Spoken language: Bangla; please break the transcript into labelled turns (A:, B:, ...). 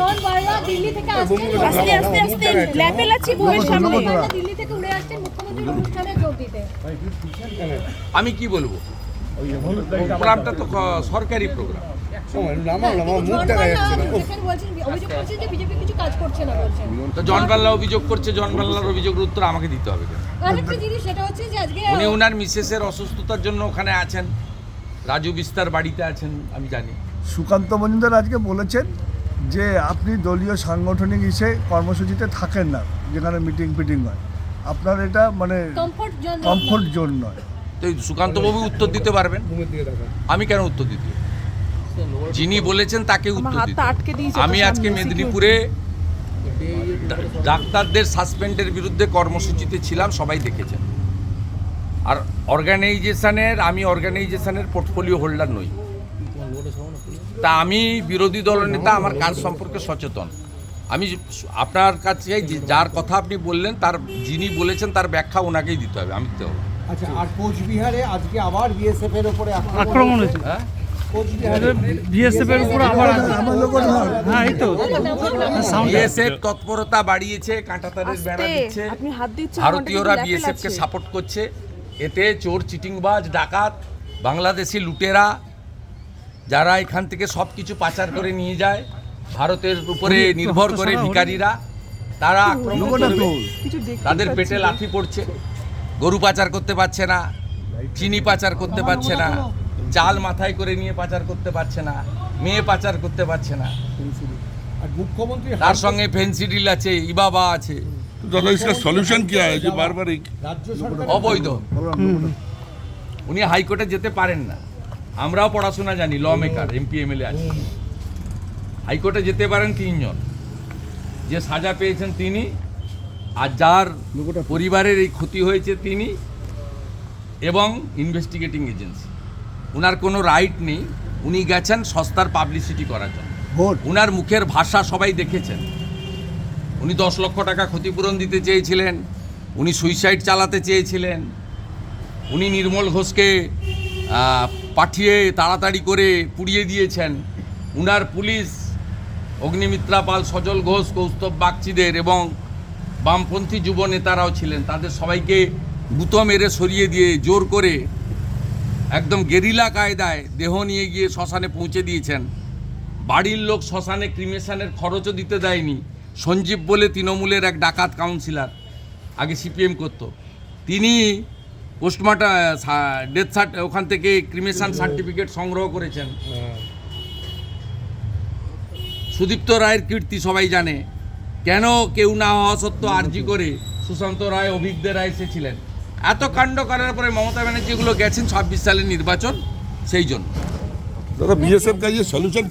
A: জন বারলা দিল্লি থেকে আসছেন।
B: আস্তে আস্তে আস্তে। ল্যাপেল আছে বউয়ের সামনে।
A: দিল্লি থেকে উড়ে আসছেন মুখ্যমন্ত্রীর অনুষ্ঠানে যোগ দিতে
C: আমি কি বলব? প্রোগ্রামটা তো সরকারি প্রোগ্রাম
A: জন বারলা অভিযোগ করছেন যে বিজেপি কিছু কাজ করছে না বলছেন।
C: তো জন বাল্লা অভিযোগ করছে অভিযোগের উত্তর আমাকে দিতে হবে কেন?
A: আরেকটা জিনিস সেটা হচ্ছে যে আজকে
C: উনি ওনার মিসেসের অসুস্থতার জন্য ওখানে আছেন। রাজু বিস্তার বাড়িতে আছেন আমি জানি।
D: সুকান্ত মজুমদার আজকে বলেছেন যে আপনি দলীয় সাংগঠনিক হিসেবে কর্মসূচিতে থাকেন না যেখানে মিটিং ফিটিং হয়। আপনার এটা মানে
A: কমফোর্ট জন
D: জোন নয়।
C: তো সুকান্তবাবু উত্তর দিতে পারবেন? আমি কেন উত্তর দিতে? যিনি বলেছেন তাকে উত্তর দিতে আমি আজকে মেদিনীপুরে ডাক্তারদের সাসপেন্ডের বিরুদ্ধে কর্মসূচিতে ছিলাম সবাই দেখেছেন। আর অর্গানাইজেশনের আমি অর্গানাইজেশনের পোর্টফোলিও হোল্ডার নই। তা আমি বিরোধী দলের দলনেতা আমার কাজ সম্পর্কে সচেতন। আমি আপনার কাছে যার কথা আপনি বললেন তার যিনি বলেছেন তার ব্যাখ্যা ওনাকেই দিতে হবে আমি দিতে হবে।
E: আচ্ছা আর কোচবিহারে আজকে আবার বিএসএফ এর উপরে
F: আক্রমণ হয়েছে?
C: হ্যাঁ?
F: বিএসএফ এর উপর আবার
D: আমার লোক ধর।
F: হ্যাঁ এই তো।
C: বিএসএফ তৎপরতা বাড়িয়েছে কাঁটাতারের বেড়া দিচ্ছে।
B: আপনি হাত দিচ্ছেন
C: ভারতীয়রা বিএসএফ কে সাপোর্ট করছে। এতে চোর চিটিংবাজ ডাকাত বাংলাদেশি লুটেরা যারা এখান থেকে সব কিছু পাচার করে নিয়ে যায় ভারতের উপরে নির্ভর করে ভিকারীরা তারা আক্রমণ তাদের পেটে লাথি পড়ছে গরু পাচার করতে পারছে না চিনি পাচার করতে পারছে না চাল মাথায় করে নিয়ে পাচার করতে পারছে না মেয়ে পাচার করতে পারছে না।
E: মুখ্যমন্ত্রী
C: তার সঙ্গে ফেন্সি ডিল আছে ইবাবা আছে।
G: সলিউশন কি
E: যে বারবার
C: অবৈধ। উনি হাইকোর্টে যেতে পারেন না। আমরাও পড়াশোনা জানি ল মেকার এমপি এমএলএ আছে। হাইকোর্টে যেতে পারেন তিনজন। যে সাজা পেয়েছেন তিনি আর যার পরিবারের এই ক্ষতি হয়েছে তিনি এবং ইনভেস্টিগেটিং এজেন্সি উনার কোনো রাইট নেই উনি গেছেন সস্তার পাবলিসিটি করার জন্য। উনার মুখের ভাষা সবাই দেখেছেন। উনি দশ লক্ষ টাকা ক্ষতিপূরণ দিতে চেয়েছিলেন উনি সুইসাইড চালাতে চেয়েছিলেন উনি নির্মল ঘোষকে পাঠিয়ে তাড়াতাড়ি করে পুড়িয়ে দিয়েছেন। উনার পুলিশ, অগ্নিমিত্রা পাল, সজল ঘোষ, কৌস্তব বাগচিদের এবং বামপন্থী যুব নেতারাও ছিলেন। তাদের সবাইকে গুতো মেরে সরিয়ে দিয়ে জোর করে একদম গেরিলা কায়দায় দেহ নিয়ে গিয়ে শ্মশানে পৌঁছে দিয়েছেন। বাড়ির লোক শ্মশানে ক্রিমেশনের খরচও দিতে দেয়নি। সঞ্জীব বলে তৃণমূলের এক ডাকাত কাউন্সিলর, আগে সিপিএম করত। তিনি পোস্টমার্টা ডেথ সার্ট ওখান থেকে ক্রিমেশন সার্টিফিকেট সংগ্রহ করেছেন। হ্যাঁ। সুদীপ্ত রায়ের কীর্তি সবাই জানে। কেন কেউ না হওয়া সত্ত্বেও আর্জি করে সুশান্ত রায় অভিজ্ঞ রায় এসেছিলেন। এত কাণ্ড করার পরে মমতা ব্যানার্জিগুলো গেছেন ছাব্বিশ সালের নির্বাচন সেই জন্য।
G: দাদা বিএসএফ কাজে সলিউশন